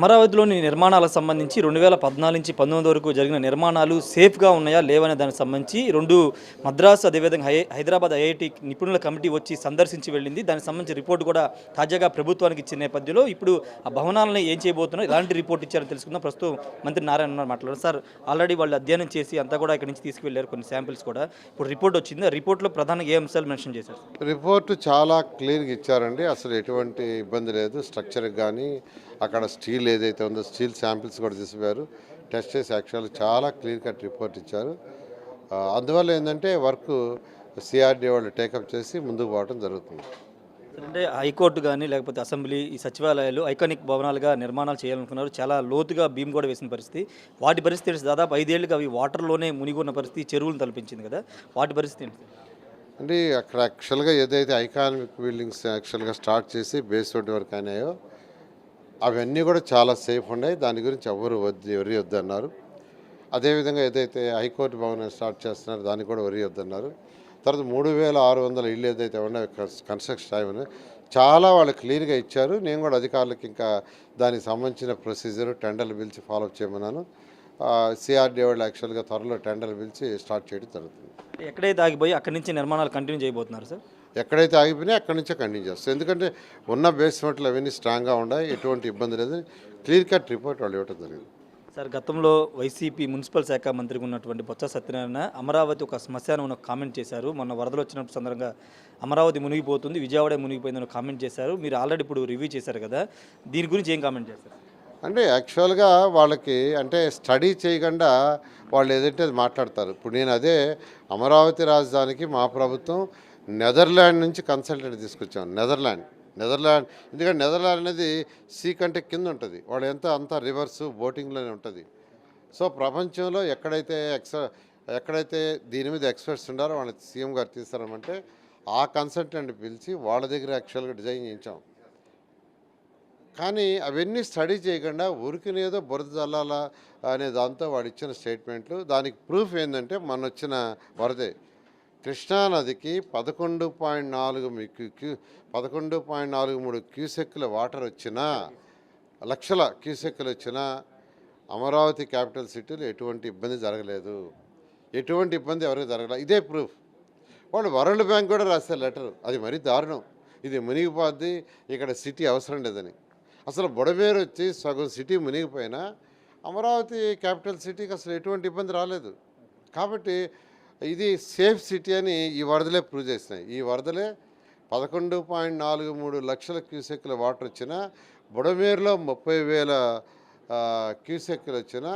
అమరావతిలోని నిర్మాణాలకు సంబంధించి రెండు వేల పద్నాలుగు నుంచి పంతొమ్మిది వరకు జరిగిన నిర్మాణాలు సేఫ్గా ఉన్నాయా లేవనే దానికి సంబంధించి రెండు మద్రాసు అదేవిధంగా హై హైదరాబాద్ ఐఐటి నిపుణుల కమిటీ వచ్చి సందర్శించి వెళ్ళింది. దానికి సంబంధించి రిపోర్ట్ కూడా తాజాగా ప్రభుత్వానికి ఇచ్చిన నేపథ్యంలో ఇప్పుడు ఆ భవనాలను ఏం చేయబోతున్నారు ఎలాంటి రిపోర్ట్ ఇచ్చారో తెలుసుకుందాం. ప్రస్తుతం మంత్రి నారాయణ మాట్లాడారు. సార్ ఆల్రెడీ వాళ్ళు అధ్యయనం చేసి అంతా కూడా ఇక్కడ నుంచి తీసుకువెళ్ళారు కొన్ని శాంపిల్స్ కూడా. ఇప్పుడు రిపోర్ట్ వచ్చింది? ఆ రిపోర్ట్లో ప్రధానంగా ఏ అంశాలు మెన్షన్ చేశారు? రిపోర్టు చాలా క్లియర్గా ఇచ్చారండి. అసలు ఎటువంటి ఇబ్బంది లేదు. స్ట్రక్చర్కి కానీ అక్కడ స్టీల్ ఏదైతే ఉందో స్టీల్ శాంపిల్స్ కూడా తీసిపోయారు. టెస్ట్ చేసి యాక్చువల్ చాలా క్లియర్ కట్ రిపోర్ట్ ఇచ్చారు. అందువల్ల ఏంటంటే వర్క్ సిఆర్డీ వాళ్ళు టేకప్ చేసి ముందుకు పోవడం జరుగుతుంది. అంటే హైకోర్టు కానీ లేకపోతే అసెంబ్లీ ఈ సచివాలయాలు ఐకానిక్ భవనాలుగా నిర్మాణాలు చేయాలనుకున్నారు. చాలా లోతుగా భీమ్ కూడా వేసిన పరిస్థితి. వాటి పరిస్థితి? దాదాపు ఐదేళ్ళుగా అవి వాటర్లోనే మునిగి ఉన్న పరిస్థితి చెరువులను తలపించింది కదా. వాటి పరిస్థితి ఏంటి? అంటే అక్కడ యాక్చువల్గా ఏదైతే ఐకానిక్ బిల్డింగ్స్ యాక్చువల్గా స్టార్ట్ చేసి బేస్ రోడ్ వరకు అయినాయో అవన్నీ కూడా చాలా సేఫ్ ఉన్నాయి. దాని గురించి ఎవరు వద్దు ఎవరి వద్దన్నారు. అదేవిధంగా ఏదైతే హైకోర్టు భవనం స్టార్ట్ చేస్తున్నారో దానికి కూడా వరి వద్దన్నారు. తర్వాత మూడు వేల ఆరు వందల ఇల్లు ఏదైతే ఉన్నాయో కన్స్ట్రక్షన్ టైం చాలా వాళ్ళు క్లియర్గా ఇచ్చారు. నేను కూడా అధికారులకు ఇంకా దానికి సంబంధించిన ప్రొసీజర్ టెండర్లు పిలిచి ఫాలో చేయమన్నాను. సిఆర్డీ వాళ్ళు యాక్చువల్గా త్వరలో టెండర్లు పిలిచి స్టార్ట్ చేయడం జరుగుతుంది. ఎక్కడైతే ఆగిపోయి అక్కడి నుంచి నిర్మాణాలు కంటిన్యూ చేయబోతున్నారు సార్? ఎక్కడైతే ఆగిపోయినా అక్కడి నుంచే కంటిన్యూ చేస్తారు ఎందుకంటే ఉన్న బేస్మెంట్లు అవన్నీ స్ట్రాంగ్గా ఉన్నాయి ఎటువంటి ఇబ్బంది లేదు. క్లియర్ కట్ రిపోర్ట్ వాళ్ళు ఇవ్వడం జరిగింది. సార్ గతంలో వైసీపీ మున్సిపల్ శాఖ మంత్రిగా ఉన్నటువంటి బొత్స సత్యనారాయణ అమరావతి ఒక శ్మశానం అని కామెంట్ చేశారు. మొన్న వరదలు వచ్చినప్పుడు సందర్భంగా అమరావతి మునిగిపోతుంది విజయవాడ మునిగిపోయిందని కామెంట్ చేశారు. మీరు ఆల్రెడీ ఇప్పుడు రివ్యూ చేశారు కదా దీని గురించి ఏం కామెంట్ చేస్తారు? అంటే యాక్చువల్గా వాళ్ళకి అంటే స్టడీ చేయకుండా వాళ్ళు ఏదంటే అది మాట్లాడతారు. ఇప్పుడు నేను అదే అమరావతి రాజధానికి మా ప్రభుత్వం నెదర్లాండ్ నుంచి కన్సల్టెంట్ తీసుకొచ్చాను నెదర్లాండ్ నెదర్లాండ్ ఎందుకంటే నెదర్లాండ్ అనేది సీ కంటే కింద ఉంటుంది. వాళ్ళు ఎంత అంతా రివర్స్ బోటింగ్లోనే ఉంటుంది. సో ప్రపంచంలో ఎక్కడైతే ఎక్స ఎక్కడైతే దీని మీద ఎక్స్పర్ట్స్ ఉన్నారో వాళ్ళని సీఎం గారు తీస్తారమంటే ఆ కన్సల్టెంట్ పిలిచి వాళ్ళ దగ్గర యాక్చువల్గా డిజైన్ చేయించాం. కానీ అవన్నీ స్టడీ చేయకుండా ఉరికినేదో బురద చల్లాలా అనే దాంతో వాడు ఇచ్చిన స్టేట్మెంట్లు. దానికి ప్రూఫ్ ఏంటంటే మొన్న వచ్చిన వరదే. కృష్ణానదికి పదకొండు పాయింట్ నాలుగు క్యూ- పదకొండు పాయింట్ నాలుగు మూడు క్యూసెక్కుల వాటర్ వచ్చినా లక్షల క్యూసెక్కులు వచ్చినా అమరావతి క్యాపిటల్ సిటీలో ఎటువంటి ఇబ్బంది జరగలేదు. ఎటువంటి ఇబ్బంది ఎవరికి జరగలేదు ఇదే ప్రూఫ్. వాళ్ళు వరల్డ్ బ్యాంక్ కూడా రాశారు లెటర్. అది మరీ దారుణం. ఇది మునిగిపోద్ది. ఇక్కడ సిటీ అవసరం లేదని. అసలు బుడమేరు వచ్చి సగం సిటీ మునిగిపోయినా అమరావతి క్యాపిటల్ సిటీకి అసలు ఎటువంటి ఇబ్బంది రాలేదు. కాబట్టి ఇది సేఫ్ సిటీ అని ఈ వరదలే ప్రూవ్ చేసినాయి. ఈ వరదలే పదకొండు పాయింట్ నాలుగు మూడు లక్షల క్యూసెక్ల వాటర్ వచ్చినా బుడమేరులో ముప్పై వేల క్యూసెక్లు వచ్చిన వచ్చినా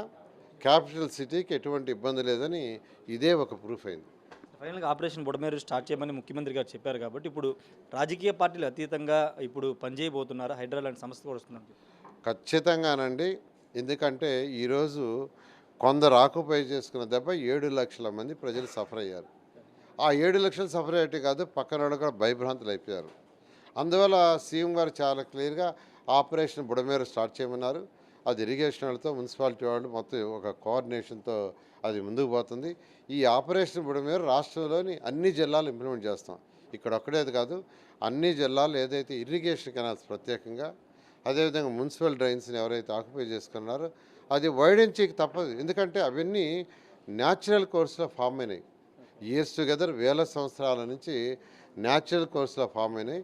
క్యాపిటల్ సిటీకి ఎటువంటి ఇబ్బంది లేదని ఇదే ఒక ప్రూఫ్ అయింది. ఫైనల్గా ఆపరేషన్ బుడమేరు స్టార్ట్ చేయమని ముఖ్యమంత్రి గారు చెప్పారు కాబట్టి ఇప్పుడు రాజకీయ పార్టీలు అతీతంగా ఇప్పుడు పనిచేయబోతున్నారు. హైడ్రా లాంటి సంస్థ కూడా వస్తున్నారు ఖచ్చితంగానండి. ఎందుకంటే ఈరోజు కొందరు ఆక్యుపై చేసుకున్న దెబ్బ ఏడు లక్షల మంది ప్రజలు సఫర్ అయ్యారు. ఆ ఏడు లక్షలు సఫర్ అయ్యేటి కాదు పక్కన వాళ్ళు కూడా భయభ్రాంతులు అయిపోయారు. అందువల్ల సీఎం గారు చాలా క్లియర్గా ఆపరేషన్ బుడమేరు స్టార్ట్ చేయమన్నారు. అది ఇరిగేషన్ వాళ్ళతో మున్సిపాలిటీ వాళ్ళు మొత్తం ఒక కోఆర్డినేషన్తో అది ముందుకు పోతుంది. ఈ ఆపరేషన్ బుడమేరు రాష్ట్రంలోని అన్ని జిల్లాలు ఇంప్లిమెంట్ చేస్తాం. ఇక్కడ ఒక్కడేది కాదు అన్ని జిల్లాలు ఏదైతే ఇరిగేషన్ కెనాల్స్ ప్రత్యేకంగా అదేవిధంగా మున్సిపల్ డ్రైన్స్ని ఎవరైతే ఆక్యుపై చేసుకున్నారో అది వైడెన్సీకి తప్పదు. ఎందుకంటే అవన్నీ న్యాచురల్ కోర్సులో ఫామ్ అయినాయి. ఇయర్స్ టుగెదర్ వేల సంవత్సరాల నుంచి న్యాచురల్ కోర్సులో ఫామ్ అయినాయి.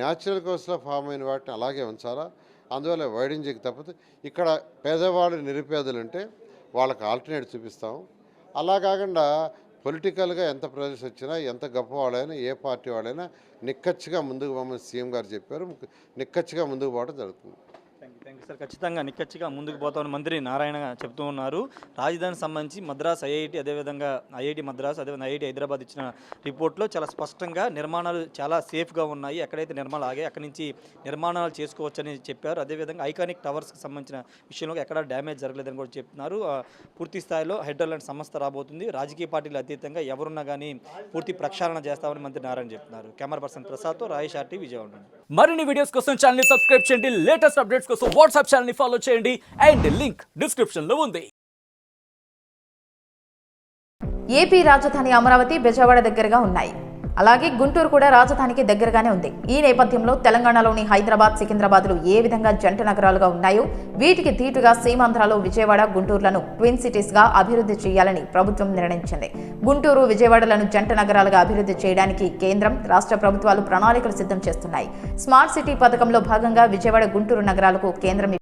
న్యాచురల్ కోర్సులో ఫామ్ అయిన వాటిని అలాగే ఉంచాలా? అందువల్ల వైడెన్సీకి తప్పదు. ఇక్కడ పేదవాళ్ళు నిరుపేదలు ఉంటే వాళ్ళకి ఆల్టర్నేట్ చూపిస్తాం. అలా కాకుండా పొలిటికల్గా ఎంత ప్రజెస్ వచ్చినా ఎంత గొప్పవాళ్ళైనా ఏ పార్టీ వాళ్ళైనా నిక్కచ్చిగా ముందుకు పోమని సీఎం గారు చెప్పారు. నిక్కచ్చిగా ముందుకు పోవడం జరుగుతుంది. సార్ ఖచ్చితంగా నిక్కచ్చిగా ముందుకు పోతామని మంత్రి నారాయణ చెప్తూ ఉన్నారు. రాజధానికి సంబంధించి మద్రాస్ ఐఐటి అదేవిధంగా ఐఐటి మద్రాస్ అదేవిధంగా ఐఐటి హైదరాబాద్ ఇచ్చిన రిపోర్ట్లో చాలా స్పష్టంగా నిర్మాణాలు చాలా సేఫ్గా ఉన్నాయి. ఎక్కడైతే నిర్మాణాలు ఆగాయి అక్కడి నుంచి నిర్మాణాలు చేసుకోవచ్చని చెప్పారు. అదేవిధంగా ఐకానిక్ టవర్స్కి సంబంధించిన విషయంలో ఎక్కడ డ్యామేజ్ జరగలేదని కూడా చెప్తున్నారు. పూర్తి స్థాయిలో హైడ్రోలాండ్ సంస్థ రాబోతుంది. రాజకీయ పార్టీలు అతీతంగా ఎవరున్నా కానీ పూర్తి ప్రక్షాళన చేస్తామని మంత్రి నారాయణ చెప్తున్నారు. కెమెరా పర్సన్ ప్రసాద్తో రాయేష్ ఆర్టీ విజయవాడ మరిన్ని వీడియోస్ కోసం ఛానల్ సబ్స్క్రైబ్ చేయండి. లేటెస్ట్ అప్డేట్స్ కోసం వాట్సాప్ ఛానల్ని ఫాలో చేయండి అండ్ లింక్ డిస్క్రిప్షన్లో ఉంది. ఏపీ రాజధాని అమరావతి బెజవాడ దగ్గరగా ఉన్నాయి. అలాగే గుంటూరు కూడా రాజధానికి దగ్గరగానే ఉంది. ఈ నేపథ్యంలో తెలంగాణలోని హైదరాబాద్ సికింద్రాబాద్లు ఏ విధంగా జంట నగరాలుగా ఉన్నాయో వీటికి ధీటుగా సీమాంధ్రలో విజయవాడ గుంటూరులను ట్విన్ సిటీస్గా అభివృద్ధి చేయాలని ప్రభుత్వం నిర్ణయించింది. గుంటూరు విజయవాడలను జంట నగరాలుగా అభివృద్ధి చేయడానికి కేంద్రం రాష్ట్ర ప్రభుత్వాలు ప్రణాళికలు సిద్ధం చేస్తున్నాయి. స్మార్ట్ సిటీ పథకంలో భాగంగా విజయవాడ గుంటూరు నగరాలకు కేంద్రం